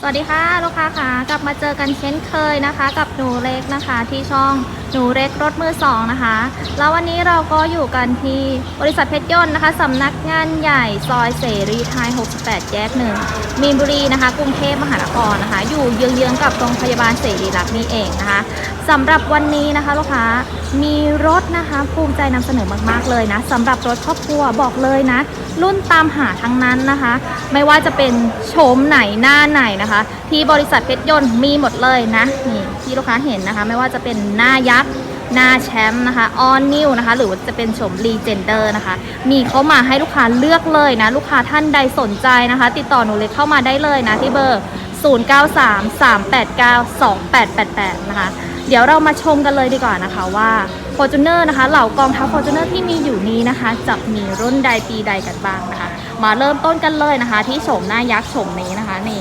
สวัสดีค่ะลูกค้าค่ะกลับมาเจอกันเช่นเคยนะคะ กับหนูเล็กนะคะที่ช่องหนูเล็กรถมือสองนะคะ แล้ววันนี้เราก็อยู่กันที่บริษัทเพชรยนต์นะคะสำนักงานใหญ่ซอยเสรีไทย 68 แยกหนึ่งมีนบุรีนะคะ กรุงเทพมหานครนะคะ อยู่เยื้องๆกับโรงพยาบาลเสรีรักษ์นี่เองนะคะสำหรับวันนี้นะคะลูกค้ามีรถนะคะ ภูมิใจนำเสนอมากๆเลยนะสำหรับรถครอบครัวบอกเลยนะ รุ่นตามหาทั้งนั้นนะคะ ไม่ว่าจะเป็นโฉมไหนหน้าไหนนะคะ ที่บริษัทเพชรยนต์มีหมดเลยนะนี่ที่ลูกค้าเห็นนะคะ ไม่ว่าจะเป็นหน้ายักษ์หน้าแชมป์นะคะออนนิวนะคะ หรือว่าจะเป็นโฉมรีเจนเดอร์นะคะ มีเข้ามาให้ลูกค้าเลือกเลยนะ ลูกค้าท่านใดสนใจนะคะ ติดต่อหนูเลยเข้ามาได้เลยนะ ที่เบอร์ 0933892888 นะคะ เดี๋ยวเรามาชมกันเลยดีกว่านะคะว่า Fortuner นะคะ เหล่ากองทัพ Fortuner ที่มีอยู่นี้นะคะ จะมีรุ่นใดปีใดกันบ้างนะคะ มาเริ่มต้นกันเลยนะคะ ที่โฉมหน้ายักษ์โฉมนี้นะคะนี่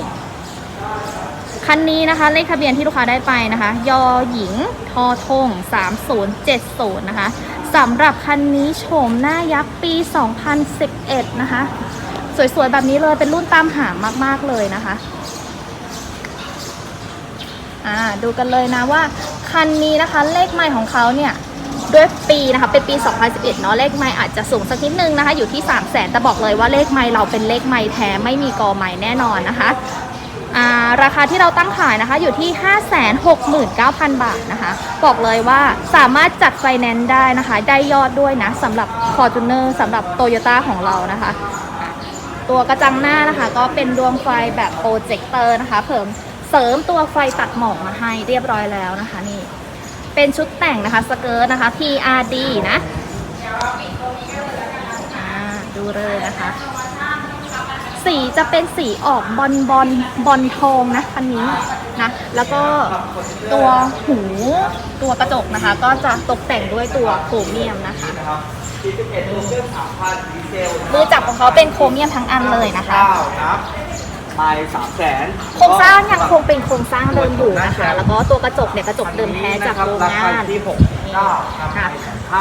คันนี้นะคะเลขทะเบียนที่ลูกค้าได้ไปนะคะ ยอหญิงทอทง 3070 นะคะสำหรับคันนี้โฉมหน้ายักษ์ปี 2011 นะคะ สวยๆ แบบนี้เลยเป็นรุ่นตามหามากๆเลยนะคะอ่าดูกันเลยนะว่าคันนี้นะคะเลขไมล์ของเขาเนี่ย ด้วยปีนะคะเป็นปี 2011 เนาะเลขไมล์อาจจะสูงสักนิดนึงนะคะ อยู่ที่ 3 0 0แสนแต่บอกเลยว่าเลขไมล์เราเป็นเลขไมล์แท้ไม่มีกอไมล์แน่นอนนะคะาราคาที่เราตั้งขายนะคะอยู่ที่ 569,000 บาทนะคะ บอกเลยว่าสามารถจัดไฟแนนซ์ได้นะคะ ได้ยอดด้วยนะสำหรับ Fortuner สำหรับ Toyota ของเรานะคะ ตัวกระจังหน้านะคะก็เป็นดวงไฟแบบโปรเจคเตอร์นะคะเพิ่มเสริมตัวไฟตัดหมอกมาให้เรียบร้อยแล้วนะคะนี่ เป็นชุดแต่งนะคะสเกิร์ตนะคะ PRD นะอ่าดูเลยนะคะ สีจะเป็นสีออกบอลบอลบอลทองนะคันนี้นะ แล้วก็ตัวหูตัวกระจกนะคะ ก็จะตกแต่งด้วยตัวโครเมียมนะคะมือจับของเขาเป็นโครเมียมทั้งอันเลยนะคะ ไม่สามแสน โครงสร้างยังคงเป็นโครงสร้างเดิมอยู่นะคะ แล้วก็ตัวกระจกเนี่ยกระจกเดิมแท้จากโรงงานที่หกเก้าครับค่ะ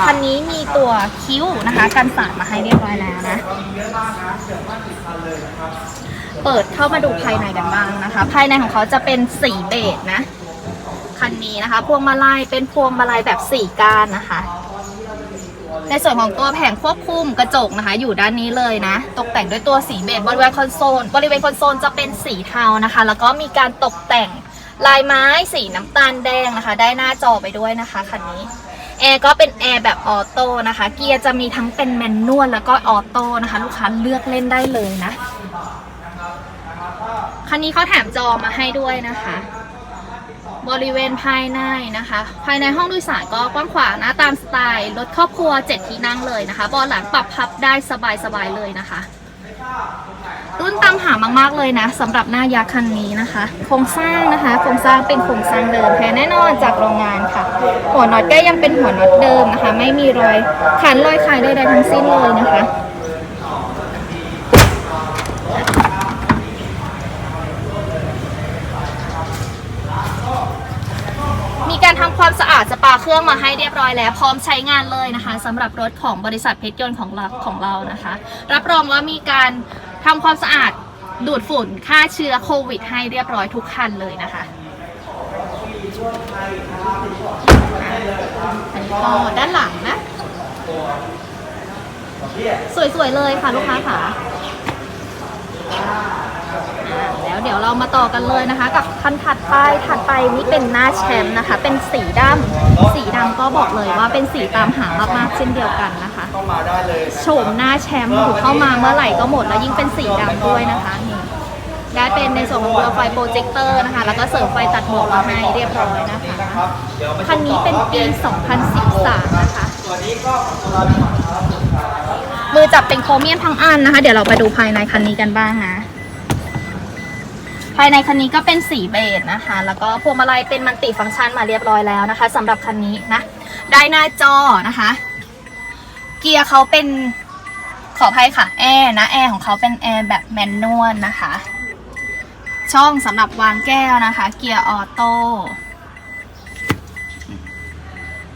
คันนี้มีตัวคิ้วนะคะกันสาดมาให้เรียบร้อยแล้วนะเปิดเข้ามาดูภายในกันบ้างนะคะ ภายในของเขาจะเป็นสีเบจนะ คันนี้นะคะ พวงมาลัยเป็นพวงมาลัยแบบสี่ก้านนะคะ ในส่วนของตัวแผงควบคุมกระจกนะคะ อยู่ด้านนี้เลยนะ ตกแต่งด้วยตัวสีเบจบริเวณคอนโซลบริเวณคอนโซลจะเป็นสีเทานะคะ แล้วก็มีการตกแต่งลายไม้สีน้ำตาลแดงนะคะ ได้หน้าจอไปด้วยนะคะคันนี้แอร์ก็เป็นแอร์แบบออโต้นะคะ เกียร์จะมีทั้งเป็นแมนนวลแล้วก็ออโต้นะคะ ลูกค้าเลือกเล่นได้เลยนะคันนี้เขาแถมจอมาให้ด้วยนะคะ บริเวณภายในนะคะ ภายในห้องโดยสารก็กว้างขวางนะตามสไตล์รถครอบครัว 7 ที่นั่งเลยนะคะเบาะหลังปรับพับได้สบายๆเลยนะคะ รุ่นตามหามากๆเลยนะสำหรับหน้ายาคันนี้นะคะ โครงสร้างนะคะ โครงสร้างเป็นโครงสร้างเดิมแท้แน่นอนจากโรงงานค่ะ หัวน็อตก็ยังเป็นหัวน็อตเดิมนะคะ ไม่มีรอยขันรอยขายใดๆทั้งสิ้นเลยนะคะ มีการทำ ความสะอาดสปาเครื่องมาให้เรียบร้อยแล้ว พร้อมใช้งานเลยนะคะสำหรับรถของบริษัทเพชรยนต์ของเราของเรานะคะ รับรองว่ามีการทำความสะอาดดูดฝุ่นฆ่าเชื้อโควิด ให้เรียบร้อยทุกคันเลยนะคะอันนี้ก็ด้านหลังนะ สวยๆเลยค่ะลูกค้าค่ะอ่า แล้วเดี๋ยวเรามาต่อกันเลยนะคะ กับคันถัดไปถัดไปนี่เป็นหน้าแชมป์นะคะ เป็นสีดำสีดำก็บอกเลยว่าเป็นสีตามหามากๆเช่นเดียวกันนะคะเข้ามาได้เลยโฉมหน้าแชมป์ถูกเข้ามาเมื่อไหร่ก็หมดแล้วยิ่งเป็นสีดำด้วยนะคะนี่ได้เป็นในส่วนของตัวไฟโปรเจคเตอร์นะคะ แล้วก็เสริมไฟตัดหมอกมาให้เรียบร้อยนะคะครับเดี๋ยวมานนี้เป็นปี 2013 นะคะตัวนี้ก็ของเราดีกว่าครับ มือจับเป็นโครเมียมทั้งอันนะคะ เดี๋ยวเราไปดูภายในคันนี้กันบ้างนะ ภายในคันนี้ก็เป็นสีเบจนะคะ แล้วก็พวงมาลัยเป็นมันติฟังก์ชันมาเรียบร้อยแล้วนะคะสำหรับคันนี้นะ ได้หน้าจอนะคะ เกียร์เขาเป็นขออภัยค่ะแอร์นะแอร์ของเขาเป็นแอร์แบบแมนนวลนะคะ ช่องสำหรับวางแก้วนะคะ เกียร์ออโต้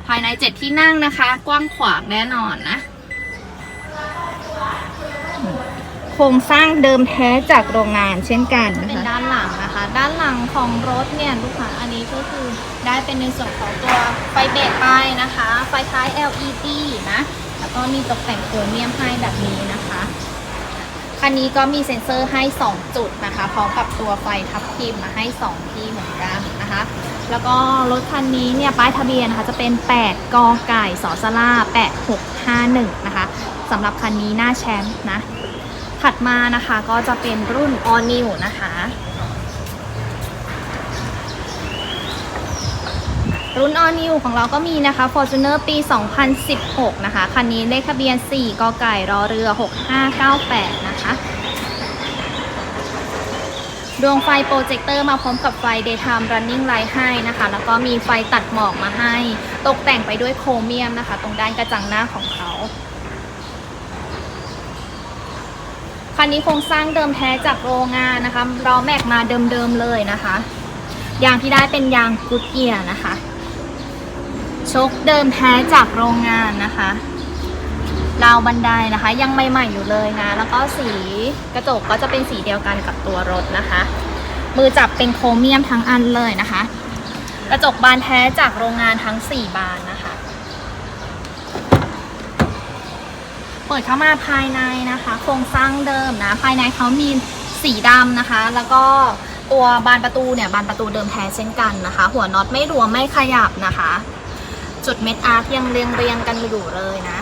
ภายในเจ็ดที่นั่งนะคะ กว้างขวางแน่นอนนะ โครงสร้างเดิมแท้จากโรงงานเช่นกันนะเป็นคะ ด้านหลังนะคะ ด้านหลังของรถเนี่ยลูกค้าอันนี้ก็คือได้เป็นในส่วนของตัวไฟเบรกไปนะคะ ไฟท้าย LED นะ แล้วก็มีตกแต่งโครเมียมให้แบบนี้นะคะ คันนี้ก็มีเซ็นเซอร์ให้ 2 จุดนะคะพร้อมกับตัวไฟทับทิมมาให้ 2 ที่เหมือนกันนะคะ แล้วก็รถคันนี้เนี่ยป้ายทะเบียนนะคะจะเป็น 8กไก่สอสลา8651 นะคะ สำหรับคันนี้หน้าแชมป์นะ ถัดมานะคะก็จะเป็นรุ่น All New นะคะ รุ่น All New ของเราก็มีนะคะ Fortuner ปี 2016 นะคะ คันนี้เลขทะเบียน 4กไก่รอเรือ 6598 นะคะดวงไฟโปรเจคเตอร์มาพร้อมกับไฟ Daytime Running Light ให้นะคะ แล้วก็มีไฟตัดหมอกมาให้ ตกแต่งไปด้วยโครเมียมนะคะ ตรงด้านกระจังหน้าของเขา คันนี้โครงสร้างเดิมแท้จากโรงงานนะคะล้อแม็กมาเดิมๆเลยนะคะ ยางที่ได้เป็นยางกุดเกียร์นะคะชกเดิมแท้จากโรงงานนะคะราวบันไดนะคะ ยังใหม่ๆอยู่เลยนะ แล้วก็สีกระจกก็จะเป็นสีเดียวกันกับตัวรถนะคะ มือจับเป็นโครเมียมทั้งอันเลยนะคะ กระจกบานแท้จากโรงงานทั้ง 4 บานนะคะ เปิดเข้ามาภายในนะคะ โครงสร้างเดิมนะ ภายในเขามีสีดำนะคะ แล้วก็ตัวบานประตูเนี่ยบานประตูเดิมแท้เช่นกันนะคะ หัวน็อตไม่รวมไม่ขยับนะคะ จุดเม็ดอาร์คยังเรียงเรียงกันอยู่เลยนะ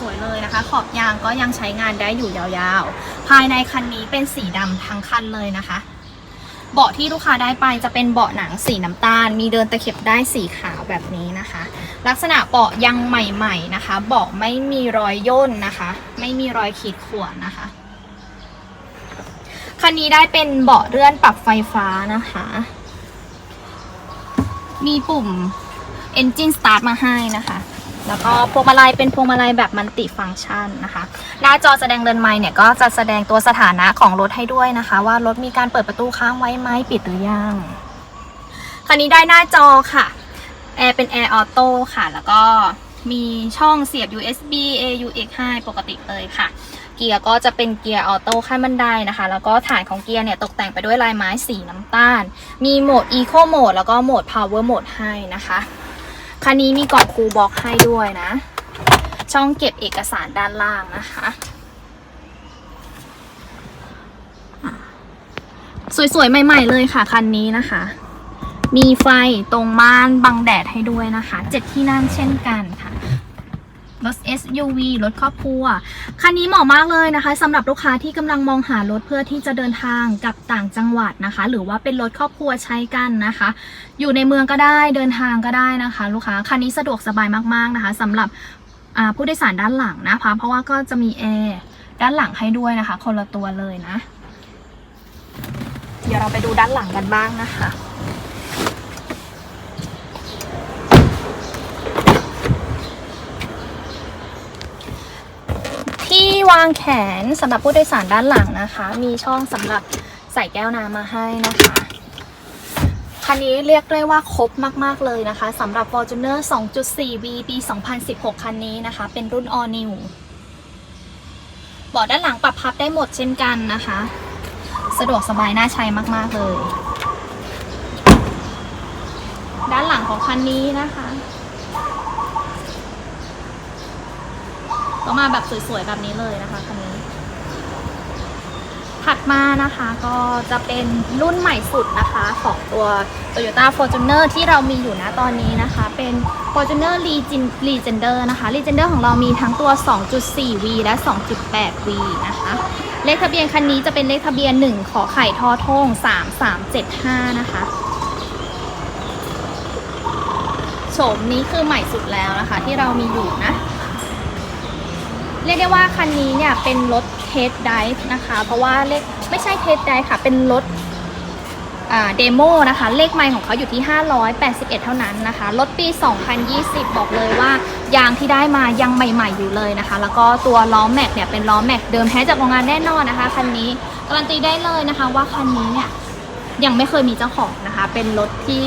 สวยๆเลยนะคะ ขอบยางก็ยังใช้งานได้อยู่ยาวๆ ภายในคันนี้เป็นสีดำทั้งคันเลยนะคะ เบาะที่ลูกค้าได้ไปจะเป็นเบาะหนังสีน้ำตาล มีเดินตะเข็บได้สีขาวแบบนี้นะคะ ลักษณะเบาะยังใหม่ๆนะคะ เบาะไม่มีรอยย่นนะคะ ไม่มีรอยขีดข่วนนะคะคันนี้ได้เป็นเบาะเลื่อนปรับไฟฟ้านะคะ มีปุ่ม Engine Start มาให้นะคะ แล้วก็พวงมาลัยเป็นพวงมาลัยแบบมันติฟังก์ชันนะคะ หน้าจอแสดงเดินไมล์เนี่ยก็จะแสดงตัวสถานะของรถให้ด้วยนะคะ ว่ารถมีการเปิดประตูค้างไว้ไหมปิดหรือยัง คันนี้ได้หน้าจอค่ะแอร์เป็นแอร์ออโต้ค่ะ แล้วก็มีช่องเสียบ USB AUX ให้ปกติเลยค่ะ เกียร์ก็จะเป็นเกียร์ออโต้ขั้นบันไดนะคะ แล้วก็ฐานของเกียร์เนี่ยตกแต่งไปด้วยลายไม้สีน้ำตาล มีโหมด Eco Mode แล้วก็โหมด Power Mode ให้นะคะ คันนี้มีกล่องคูลบ็อกให้ด้วยนะ ช่องเก็บเอกสารด้านล่างนะคะ สวยๆ ใหม่ ๆ เลยค่ะคันนี้นะคะ มีไฟตรงม่านบังแดดให้ด้วยนะคะ เจ็ดที่นั่งเช่นกันค่ะ รถ SUV รถครอบครัว คันนี้เหมาะมากเลยนะคะสำหรับลูกค้าที่กำลังมองหารถเพื่อที่จะเดินทางกับต่างจังหวัดนะคะ หรือว่าเป็นรถครอบครัวใช้กันนะคะ อยู่ในเมืองก็ได้เดินทางก็ได้นะคะ ลูกค้าคันนี้สะดวกสบายมากๆนะคะสำหรับผู้โดยสารด้านหลังนะคะเพราะว่าก็จะมีแอร์ด้านหลังให้ด้วยนะคะ คนละตัวเลยนะ เดี๋ยวเราไปดูด้านหลังกันบ้างนะคะ ที่ วางแขนสำหรับผู้โดยสารด้านหลังนะคะ มีช่องสำหรับใส่แก้วน้ำมาให้นะคะคันนี้เรียกได้ว่าครบมาก ๆ เลยนะคะสำหรับ Fortuner 2.4V ปี 2016 คันนี้นะคะ เป็นรุ่น All New เบาะด้านหลังปรับพับได้หมดเช่นกันนะคะ สะดวกสบายน่าใช้มาก ๆ เลย ด้านหลังของคันนี้นะคะ็มาแบบสวยๆ แบบนี้เลยนะคะคันนี้ ถัดมานะคะก็จะเป็นรุ่นใหม่สุดนะคะของตัว Toyota Fortuner ที่เรามีอยู่นะตอนนี้นะคะ เป็น Fortuner Legend Legender นะคะ Legender ของเรามีทั้งตัว 2.4V และ 2.8V นะคะเลขทะเบียนคันนี้จะเป็นเลขทะเบียน 1 ขอไข่ทอทง3375 นะคะโฉมนี้คือใหม่สุดแล้วนะคะ ที่เรามีอยู่นะ เรียกได้ว่าคันนี้เนี่ยเป็นรถเทสไดฟ์นะคะ เพราะว่าเลขไม่ใช่เทสไดฟ์ค่ะ เป็นรถเดโมนะคะ เลขไมล์ของเขาอยู่ที่ 581 เท่านั้นนะคะ รถปี 2020 บอกเลยว่ายางที่ได้มายังใหม่ ๆ อยู่เลยนะคะ แล้วก็ตัวล้อแม็กเนี่ยเป็นล้อแม็กเดิมแท้จากโรงงานแน่นอนนะคะคันนี้การันตีได้เลยนะคะว่าคันนี้เนี่ยยังไม่เคยมีเจ้าของนะคะ เป็นรถที่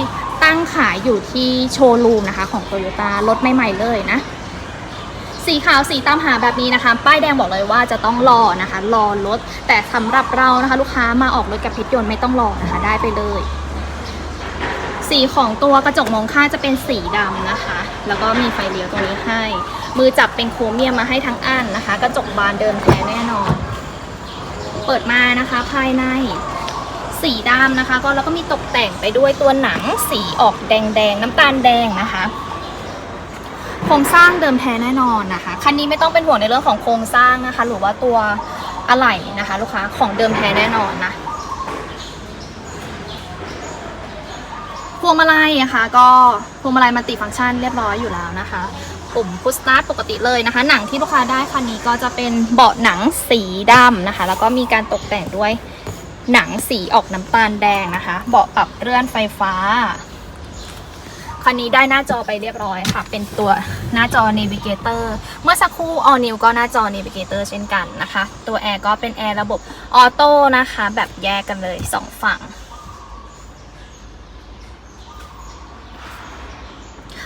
ตั้งขายอยู่ที่โชว์รูมนะคะของโตโยต้ารถใหม่ ๆ เลยนะ สีขาวสีตามหาแบบนี้นะคะ ป้ายแดงบอกเลยว่าจะต้องรอนะคะ รอรถ แต่สำหรับเรานะคะ ลูกค้ามาออกรถกับเพชรยนต์ไม่ต้องรอนะคะ ได้ไปเลย สีของตัวกระจกมองข้างจะเป็นสีดำนะคะ แล้วก็มีไฟเลี้ยวตรงนี้ให้ มือจับเป็นโครเมียมมาให้ทั้งอันนะคะ กระจกบานเดิมแท้แน่นอน เปิดมานะคะ ภายในสีดำนะคะ ก็แล้วก็มีตกแต่งไปด้วยตัวหนังสีออกแดงๆน้ำตาลแดงนะคะ โครงสร้างเดิมแท้แน่นอนนะคะ คันนี้ไม่ต้องเป็นห่วงในเรื่องของโครงสร้างนะคะ หรือว่าตัวอะไหล่นะคะ ลูกค้าของเดิมแท้แน่นอนนะพวงมาลัยนะคะ ก็พวงมาลัยมัลติฟังก์ชันเรียบร้อยอยู่แล้วนะคะปุ่มพุชสตาร์ทปกติเลยนะคะ หนังที่ลูกค้าได้คันนี้ก็จะเป็นเบาะหนังสีดำนะคะ แล้วก็มีการตกแต่งด้วยหนังสีออกน้ำตาลแดงนะคะ เบาะปรับเลื่อนไฟฟ้า คันนี้ได้หน้าจอไปเรียบร้อยค่ะ เป็นตัวหน้าจอ Navigator เมื่อสักครู่ All New ก็หน้าจอ Navigator เช่นกันนะคะ ตัวแอร์ก็เป็นแอร์ระบบออโต้นะคะ แบบแยกกันเลยสองฝั่ง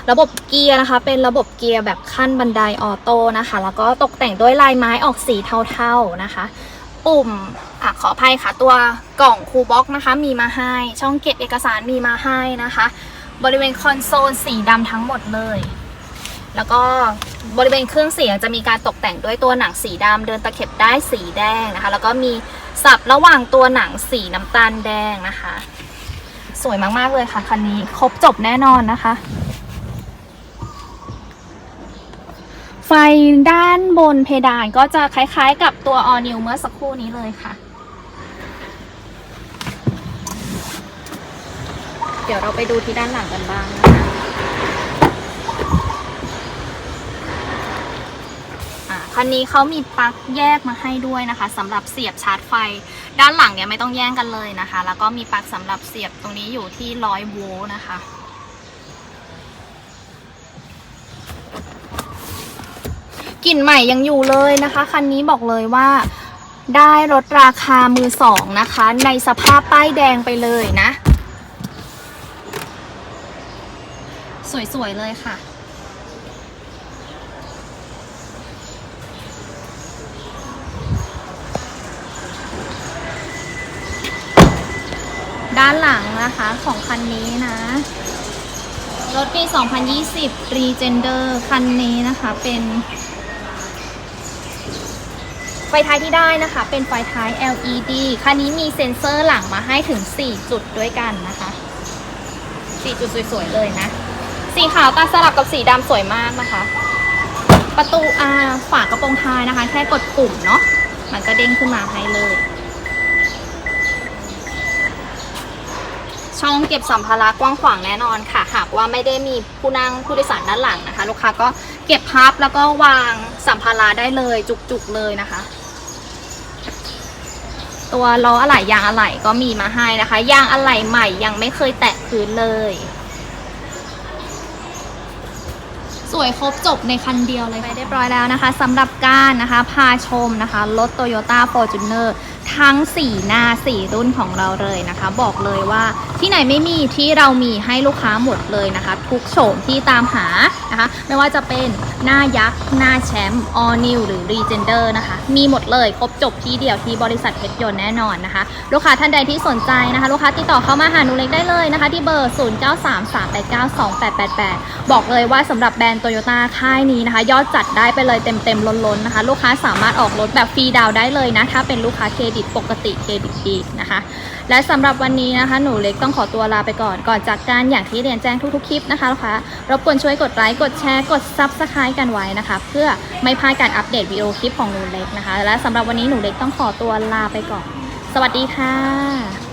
ระบบเกียร์นะคะ เป็นระบบเกียร์แบบขั้นบันไดออโต้นะคะ แล้วก็ตกแต่งด้วยลายไม้ออกสีเทาๆนะคะปุ่มอขออภัยค่ะ ตัวกล่องคูบ็อกนะคะ มีมาให้ ช่องเก็บเอกสารมีมาให้นะคะ บริเวณคอนโซลสีดำทั้งหมดเลย แล้วก็บริเวณเครื่องเสียงจะมีการตกแต่งด้วยตัวหนังสีดำเดินตะเข็บได้สีแดงนะคะ แล้วก็มีสับระหว่างตัวหนังสีน้ำตาลแดงนะคะ สวยมากๆเลยค่ะคันนี้ครบจบแน่นอนนะคะ ไฟด้านบนเพดานก็จะคล้ายๆกับตัว All New เมื่อสักครู่นี้เลยค่ะ ดี๋ยวเราไปดูที่ด้านหลังกันบ้างนะคะอ่าคันนี้เขามีปลั๊กแยกมาให้ด้วยนะคะสำหรับเสียบชาร์จไฟ ด้านหลังเนี่ยไม่ต้องแย่งกันเลยนะคะ แล้วก็มีปลั๊กสำหรับเสียบตรงนี้อยู่ที่100โวลต์นะคะกลิ่นใหม่ยังอยู่เลยนะคะคันนี้บอกเลยว่าได้ลดราคามือสองนะคะ ในสภาพป้ายแดงไปเลยนะ สวย ๆ เลยค่ะ ด้านหลังนะคะของคันนี้นะ รถปี 2020 Regender คันนี้นะคะเป็นไฟท้ายที่ได้นะคะ เป็นไฟท้าย LED คันนี้มีเซ็นเซอร์หลังมาให้ถึง 4 จุดด้วยกันนะคะ 4 จุดสวย ๆ เลยนะ สีขาวตัดสลับกับสีดำสวยมากนะคะ ประตูอาฝากระโปรงท้ายนะคะ แค่กดปุ่มเนาะมันก็เด้งขึ้นมาให้เลย ช่องเก็บสัมภาระกว้างขวางแน่นอนค่ะ หากว่าไม่ได้มีผู้นั่งผู้โดยสารด้านหลังนะคะ ลูกค้าก็เก็บพับแล้วก็วางสัมภาระได้เลย จุกๆเลยนะคะตัวล้ออะไหล่ยางอะไหล่ก็มีมาให้นะคะ ยางอะไหล่ใหม่ยังไม่เคยแตะพื้นเลย สวยครบจบในคันเดียวเลยไปเรียบร้อยแล้วนะคะสำหรับการนะคะพาชมนะคะรถ Toyota Fortuner ทั้ง 4 หน้า 4 รุ่นของเราเลยนะคะ บอกเลยว่าที่ไหนไม่มีที่เรามีให้ลูกค้าหมดเลยนะคะ ทุกโฉมที่ตามหานะคะ ไม่ว่าจะเป็นหน้ายักษ์ หน้าแชมป์ All New หรือ Regender นะคะ มีหมดเลยครบจบที่เดียวที่บริษัทเพชรยนต์แน่นอนนะคะ ลูกค้าท่านใดที่สนใจนะคะ ลูกค้าติดต่อเข้ามาหาหนูเล็กได้เลยนะคะ ที่เบอร์ 0933892888 บอกเลยว่าสำหรับแบรนด์โตโยต้าค่ายนี้นะคะ ยอดจัดได้ไปเลยเต็มๆล้นๆนะคะ ลูกค้าสามารถออกรถแบบฟรีดาวได้เลยนะถ้าเป็นลูกค้าเครดิตปกติเครดิตดีนะคะ และสำหรับวันนี้นะคะ หนูเล็กต้องขอตัวลาไปก่อนก่อนจากการอย่างที่เรียนแจ้งทุกๆคลิปนะคะลูกค้ารบกวนช่วยกดไลค์กดแชร์กดซับสไครต์กันไว้นะคะ เพื่อไม่พลาดการอัปเดตวิดีโอคลิปของหนูเล็กนะคะ และสำหรับวันนี้หนูเล็กต้องขอตัวลาไปก่อน สวัสดีค่ะ